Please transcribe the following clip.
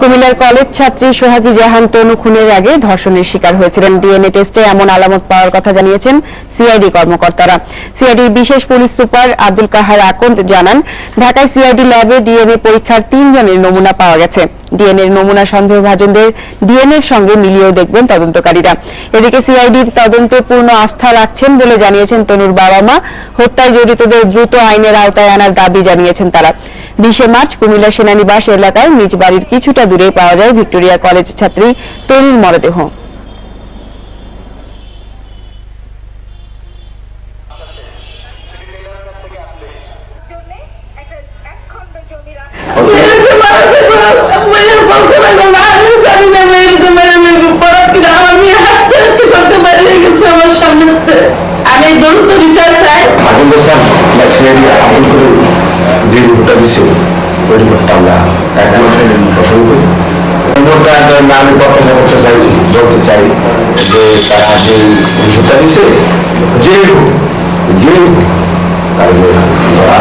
কুমিল্লার কলেজ ছাত্রী সোহাগী জাহান তনু খুনের আগে ধর্ষণের শিকার হয়েছিলেন। ডিএনএ টেস্টে এমন আলামত পাওয়ার কথা জানিয়েছেন সিআইডি কর্মকর্তারা। সিআইডির বিশেষ পুলিশ সুপার আব্দুল কাহার আকন্দ জানান, ঢাকায় সিআইডি ল্যাবে ডিএনএ পরীক্ষার তিনজনের নমুনা পাওয়া গেছে। ডিএনএ নমুনা সন্দেহভাজনদের ডিএনএ এর সঙ্গে মিলিয়েও দেখবেন তদন্তকারীরা। এদিকে সিআইডির তদন্তে পূর্ণ আস্থা রাখছেন বলে জানিয়েছেন তনুর বাবা মা। হত্যায় জড়িতদের দ্রুত আইনের আওতায় আনার দাবি জানিয়েছেন তারা। বিশে মার্চ কুমিল্লা সেনানিবাস এলাকায় নিজ বাড়ির কিছুটা দূরে পাওয়া যায় ভিক্টোরিয়া কলেজ ছাত্রী তনুর মরদেহ। আমি দ্রুত বিচার যে রিপোর্টটা দিচ্ছে ওই রিপোর্টটা আমরা এখন পছন্দ করি। রিপোর্টটা আমি প্রত্যাশা করতে চাই, বলতে চাই যে তারা যে রিপোর্টটা দিচ্ছে যে যে তারা